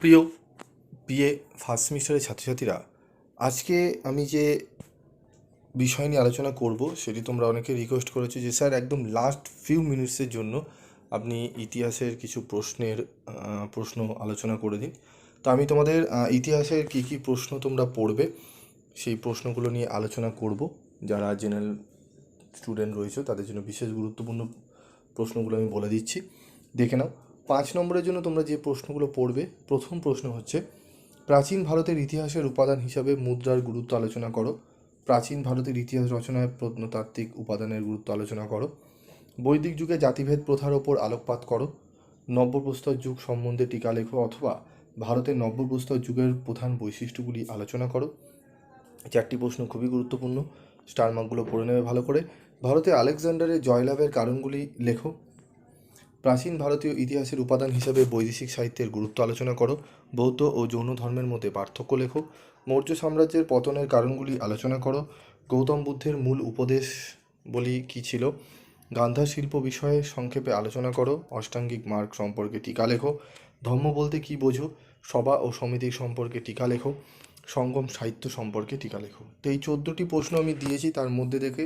প্রিয় BA first সেমিস্টারের ছাত্রছাত্রীরা, আজকে আমি যে বিষয় নিয়ে আলোচনা করব সেটি তোমরা অনেকে রিকোয়েস্ট করেছ যে, স্যার, একদম লাস্ট ফিউ মিনিটসের জন্য আপনি ইতিহাসের কিছু প্রশ্নের প্রশ্ন আলোচনা করে দিন। তো আমি তোমাদের ইতিহাসের কী কী প্রশ্ন তোমরা পড়বে সেই প্রশ্নগুলো নিয়ে আলোচনা করব। যারা জেনারেল স্টুডেন্ট রয়েছে তাদের জন্য বিশেষ গুরুত্বপূর্ণ প্রশ্নগুলো আমি বলে দিচ্ছি। দেখে নাও। পাঁচ নম্বরের জন্য তোমরা যে প্রশ্নগুলো পড়বে, প্রথম প্রশ্ন হচ্ছে, প্রাচীন ভারতের ইতিহাসের উপাদান হিসাবে মুদ্রার গুরুত্ব আলোচনা করো। প্রাচীন ভারতের ইতিহাস রচনায় প্রত্নতাত্ত্বিক উপাদানের গুরুত্ব আলোচনা করো। বৈদিক যুগে জাতিভেদ প্রথার ওপর আলোকপাত করো। নব্যপ্রস্তর যুগ সম্বন্ধে টিকা লেখো অথবা ভারতের নব্যপ্রস্তর যুগের প্রধান বৈশিষ্ট্যগুলি আলোচনা করো। চারটি প্রশ্ন খুবই গুরুত্বপূর্ণ, স্টার মার্কগুলো পড়ে নেবে ভালো করে। ভারতে আলেকজান্ডারের জয়লাভের কারণগুলি লেখো। প্রাচীন ভারতীয় ইতিহাসের উপাদান হিসাবে বৈদেশিক সাহিত্যের গুরুত্ব আলোচনা করো, বৌদ্ধ ও জৈন ধর্মের মধ্যে পার্থক্য লেখো, মৌর্য সাম্রাজ্যের পতনের কারণগুলি আলোচনা করো, গৌতম বুদ্ধের মূল উপদেশ বলি কী ছিল? গান্ধার শিল্প বিষয়ে সংক্ষেপে আলোচনা করো, অষ্টাঙ্গিক মার্গ সম্পর্কে টিকা লেখো, ধর্ম বলতে কী বোঝো, সভা ও সমিতি সম্পর্কে টিকা লেখো, সঙ্গম সাহিত্য সম্পর্কে টিকা লেখো। তো এই চোদ্দোটি প্রশ্ন আমি দিয়েছি, তার মধ্যে থেকে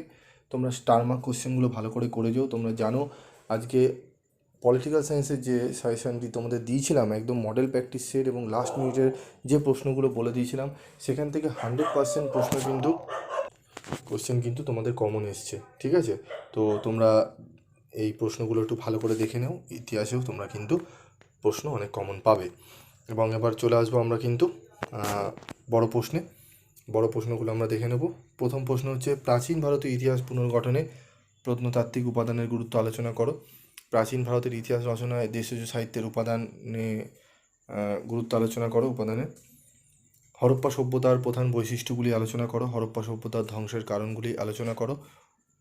তোমরা স্টার মার্ক কোশ্চেনগুলো ভালো করে করে যাও, তোমরা জানো, আজকে পলিটিক্যাল সায়েন্সের যে সাজেশনটি তোমাদের দিয়েছিলাম, একদম মডেল প্র্যাকটিস সেট এবং লাস্ট মিনিটের যে প্রশ্নগুলো বলে দিয়েছিলাম, সেখান থেকে হান্ড্রেড পার্সেন্ট প্রশ্ন কিন্তু কোশ্চেন কিন্তু তোমাদের কমন এসছে, ঠিক আছে? তো তোমরা এই প্রশ্নগুলো একটু ভালো করে দেখে নাও, ইতিহাসেও তোমরা কিন্তু প্রশ্ন অনেক কমন পাবে। এবং এবার চলে আসব আমরা কিন্তু বড় প্রশ্নে। বড় প্রশ্নগুলো আমরা দেখে নেব। প্রথম প্রশ্ন হচ্ছে, প্রাচীন ভারতীয় ইতিহাস পুনর্গঠনে প্রত্নতাত্ত্বিক উপাদানের গুরুত্ব আলোচনা করো। প্রাচীন ভারতের ইতিহাস রচনায় দেশজ সাহিত্যের উপাদানে আহ, গুরুত্ব আলোচনা করো উপাদানে। হরপ্পা সভ্যতার প্রধান বৈশিষ্ট্যগুলি আলোচনা করো হরপ্পা সভ্যতার ধ্বংসের কারণগুলি আলোচনা করো।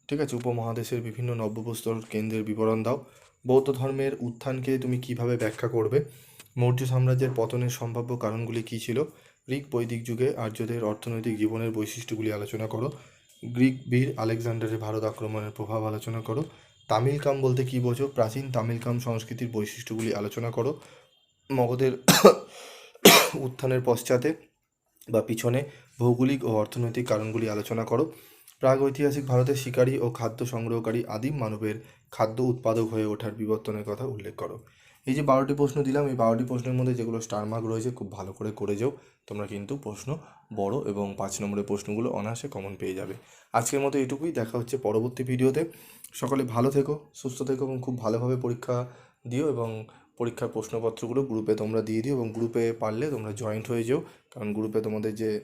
ঠিক আছে উপমহাদেশের বিভিন্ন নব্যপ্রস্তর কেন্দ্রের বিবরণ দাও। বৌদ্ধ ধর্মের উত্থানকে তুমি কীভাবে ব্যাখ্যা করবে? মৌর্য সাম্রাজ্যের পতনের সম্ভাব্য কারণগুলি কী ছিল? গ্রিক বৈদিক যুগে আর্যদের অর্থনৈতিক জীবনের বৈশিষ্ট্যগুলি আলোচনা করো। গ্রিক বীর আলেকজান্ডারের ভারত আক্রমণের প্রভাব আলোচনা করো। তামিলকাম বলতে কী বোঝো? প্রাচীন তামিলকাম সংস্কৃতির বৈশিষ্ট্যগুলি আলোচনা করো। মগধের উত্থানের পশ্চাতে বা পিছনে ভৌগোলিক ও অর্থনৈতিক কারণগুলি আলোচনা করো। প্রাগৈতিহাসিক ভারতের শিকারী ও খাদ্য সংগ্রহকারী আদিম মানবের খাদ্য উৎপাদক হয়ে ওঠার বিবর্তনের কথা উল্লেখ করো। এই যে বারোটি প্রশ্ন দিলাম, এই বারোটি প্রশ্নের মধ্যে যেগুলো স্টার মার্ক রয়েছে, খুব ভালো করে করে যাও। তোমরা কিন্তু প্রশ্ন বড় এবং পাঁচ নম্বরের প্রশ্নগুলো অনায়াসে কমন পেয়ে যাবে। আজকের মতো এটুকুই, দেখা হচ্ছে পরবর্তী ভিডিওতে। সকলে ভালো থেকো, সুস্থ থেকো এবং খুব ভালোভাবে পরীক্ষা দিও এবং পরীক্ষার প্রশ্নপত্রগুলো গ্রুপে তোমরা দিয়ে দিও এবং গ্রুপে পারলে তোমরা জয়েন্ট হয়ে যেও। কারণ গ্রুপে তোমাদের যে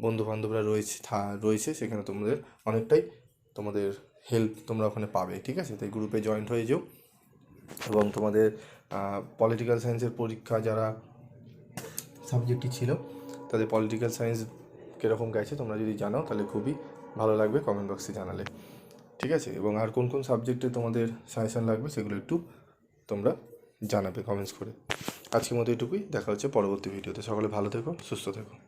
বন্ধু বান্ধবরা রয়েছে, থা- রয়েছে, সেখানে তোমাদের অনেকটাই তোমাদের হেল্প তোমরা ওখানে পাবে, ঠিক আছে? তাই গ্রুপে জয়েন্ট হয়ে যেও এবং তোমাদের পলিটিক্যাল সায়েন্সের পরীক্ষা যারা সাবজেক্টটি ছিল, তাদের পলিটিক্যাল সায়েন্স কীরকম গেছে তোমরা যদি জানাও, তাহলে খুবই ভালো লাগবে কমেন্ট বক্সে জানালে। ঠিক আছে? এবং আর কোন কোন সাবজেক্টে তোমাদের সাজেশান লাগবে সেগুলো একটু তোমরা জানাবে কমেন্টস করে। আজকের মতো এটুকুই। দেখা হচ্ছে পরবর্তী ভিডিওতে সকলে ভালো থেকো, সুস্থ থেকো।